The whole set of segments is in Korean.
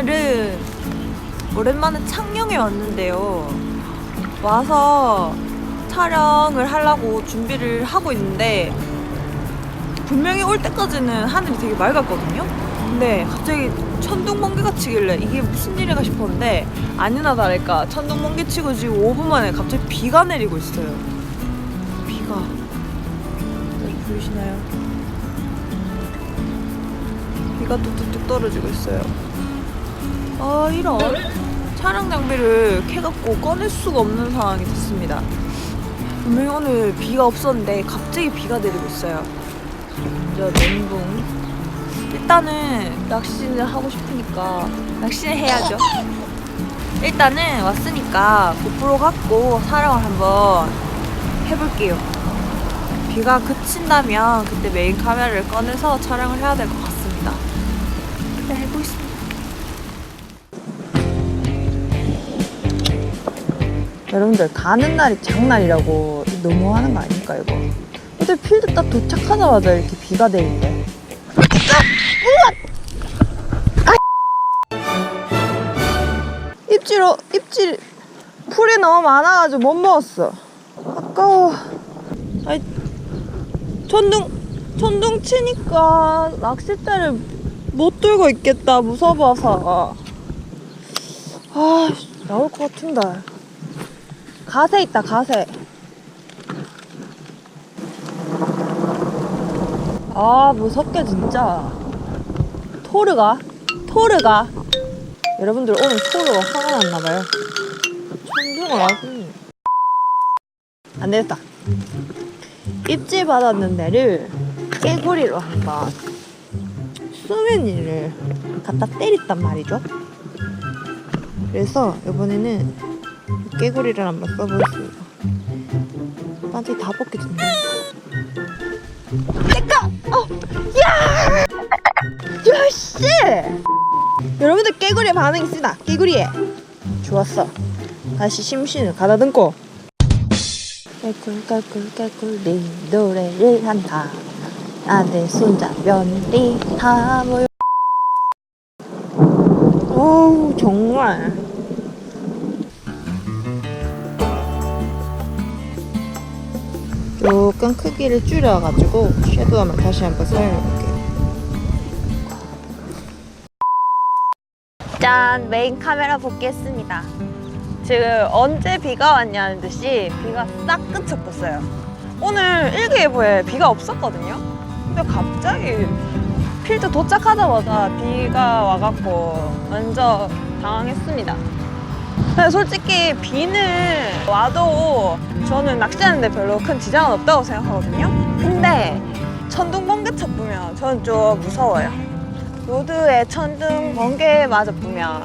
오늘은 오랜만에 창녕에 왔는데요. 와서 촬영을 하려고 준비를 하고 있는데 분명히 올 때까지는 하늘이 되게 맑았거든요. 근데 갑자기 천둥 번개가 치길래 이게 무슨 일인가 싶었는데 아니나 다를까 천둥 번개 치고 지금 5분 만에 갑자기 비가 내리고 있어요. 비가 보이시나요? 비가 뚝뚝뚝 떨어지고 있어요. 아 이런 촬영 장비를 캐갖고 꺼낼 수가 없는 상황이 됐습니다. 분명히 오늘 비가 없었는데 갑자기 비가 내리고 있어요. 저 멘붕. 일단은 낚시를 하고 싶으니까 낚시를 해야죠. 일단은 왔으니까 고프로 갖고 촬영을 한번 해볼게요. 비가 그친다면 그때 메인 카메라를 꺼내서 촬영을 해야 될 것 같습니다. 그래 해보겠습니다. 여러분들 가는 날이 장날이라고 너무 하는 거 아닙니까 이거? 어제 필드 딱 도착하자마자 이렇게 비가 내리는데. 입질 어 입질 풀이 너무 많아가지고 못 먹었어. 아까워. 아이 천둥 천둥 치니까 낚싯대를 못 들고 있겠다 무서워서. 아 나올 것 같은데. 가세 있다 가세. 아 무섭게 진짜. 토르가 토르가 여러분들 오늘 토르가 화가 났나봐요. 천둥을 아주 안 되겠다. 입질 받았는 데를 깨구리로 한번 수면이를 갖다 때렸단 말이죠. 그래서 이번에는 깨구리를 한번 써보겠습니다. 반지 다 벗겨졌네. 내꺼! 어! 야! 야씨! 여러분들 깨구리 반응 있으나 깨구리에 좋았어. 다시 심신을 가다듬고 깨꿀 깨꿀 깨꿀리 노래를 한다. 아들 손자 며느리 다 모여. 어우 정말. 조금 크기를 줄여가지고 섀도우만 다시 한번 사용해볼게요. 짠! 메인 카메라 복귀했습니다. 지금 언제 비가 왔냐는 듯이 비가 싹 그쳤었어요. 오늘 일기예보에 비가 없었거든요. 근데 갑자기 필드 도착하자마자 비가 와갖고 완전 당황했습니다. 솔직히 비는 와도 저는 낚시하는데 별로 큰 지장은 없다고 생각하거든요. 근데 천둥 번개 쳐보면 저는 좀 무서워요. 로드에 천둥 번개 맞아 보면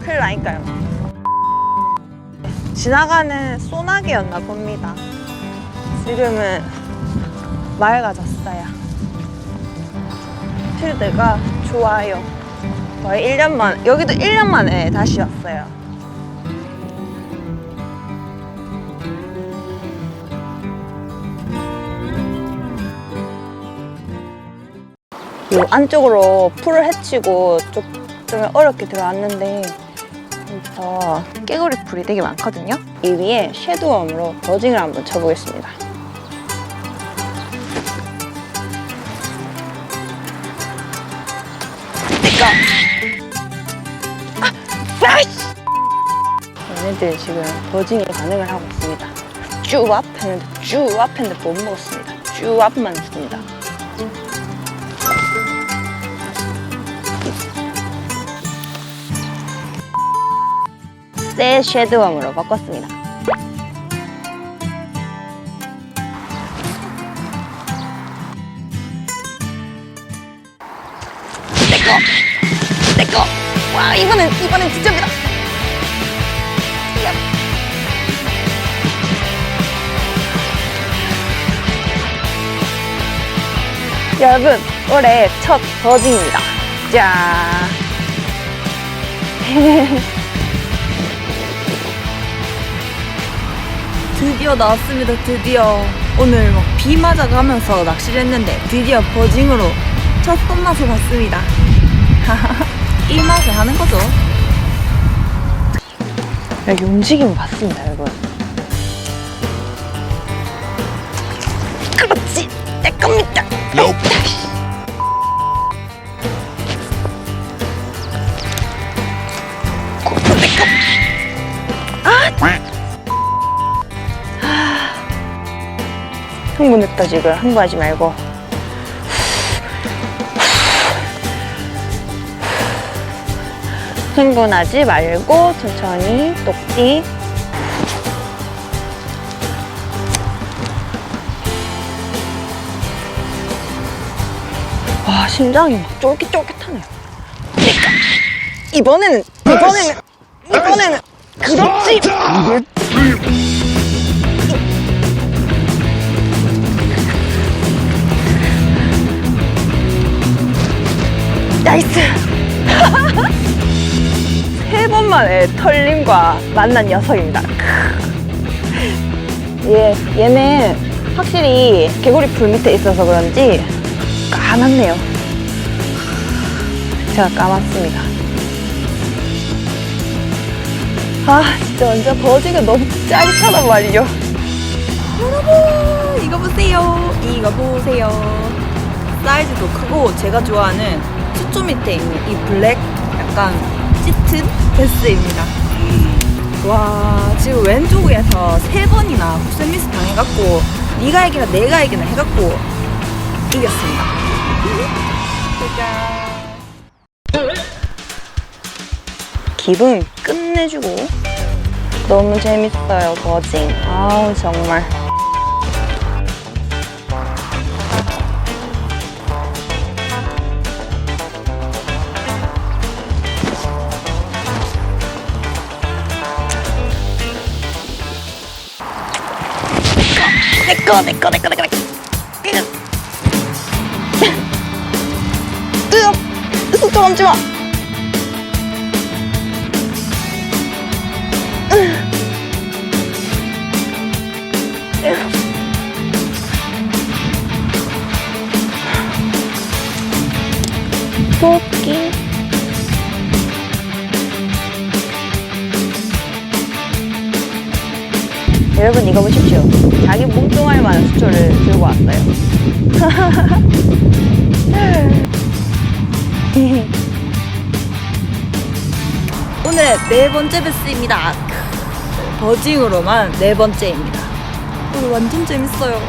큰일 나니까요. 지나가는 소나기였나 봅니다. 지금은 맑아졌어요. 필드가 좋아요. 거의 1년 만, 여기도 1년 만에 다시 왔어요. 요 안쪽으로 풀을 헤치고 좀, 좀 어렵게 들어왔는데 여기서 깨구리 풀이 되게 많거든요. 이 위에 섀도우으로 버징을 한번 쳐보겠습니다. 아! 아이씨! 얘네들 지금 버징이 반응을 하고 있습니다. 쭉 앞했는데 쭉 앞했는데 못 먹었습니다. 쭉 앞만 했습니다. 새 쉐드웜으로 바꿨습니다. 내꺼! 내꺼! 와, 이번엔, 이번엔! 야. 여러분, 올해 첫 버징입니다. 짠! 드디어 나왔습니다. 드디어 오늘 막 비 맞아가면서 낚시를 했는데 드디어 버징으로 첫 손맛을 봤습니다. 이 맛을 하는 거죠. 여기 움직임 봤습니다, 여러분. 그렇지, 내 겁니다. 흥분했다 지금 흥분하지 말고. 흥분하지 말고 천천히 똑띠. 와 심장이 막 쫄깃쫄깃하네요 그러니까 이번에는 이번에는 이번에는 그렇지 나이스 세 번 만에 털림과 만난 녀석입니다. 얘, 얘는 확실히 개구리 풀 밑에 있어서 그런지 까맣네요. 제가 까맣습니다. 아, 진짜 완전 버지가 너무 짜릿하단 말이죠. 여러분 이거 보세요. 이거 보세요. 사이즈도 크고 제가 좋아하는 수초 밑에 있는 이 블랙 약간 짙은 베스입니다. 와 지금 왼쪽에서 세 번이나 후센미스 당해갖고 네가 이기나 내가 이기나 해갖고 이겼습니다. 기분 끝내주고 너무 재밌어요 버징 아우 정말 내꺼 내꺼 내꺼 내꺼 내꺼 으악 속도 넘지 마 토끼 여러분 이거 보십시오 자기 뭉뚱할 만한 수초를 들고 왔어요 오늘 네 번째 베스입니다. 버징으로만 네 번째입니다. 오늘 완전 재밌어요.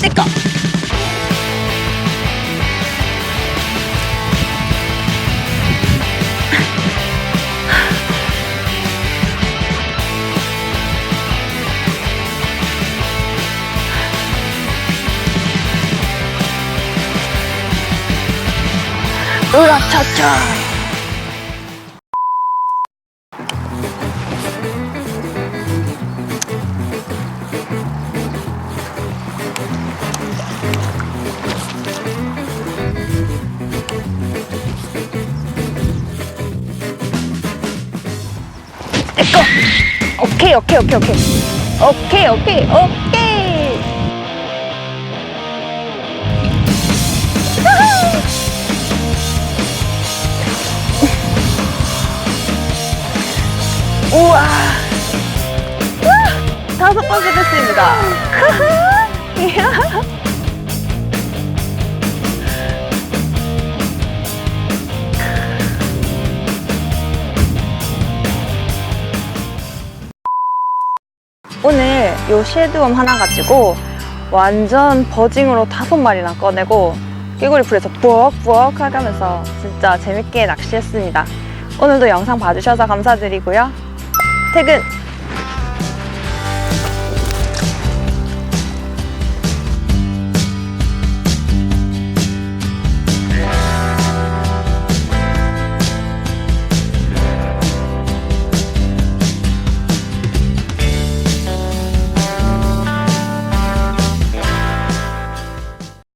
내꺼 으라차차 내꺼 오케이 오케이 오케이 오케이. 오케이 오케이 오케이 우와 우와! 다섯 번째 됐습니다 오늘 요 쉐드웜 하나 가지고 완전 버징으로 다섯 마리나 꺼내고 깨구리 풀에서 부엌부엌 하면서 진짜 재밌게 낚시했습니다. 오늘도 영상 봐주셔서 감사드리고요. 퇴근!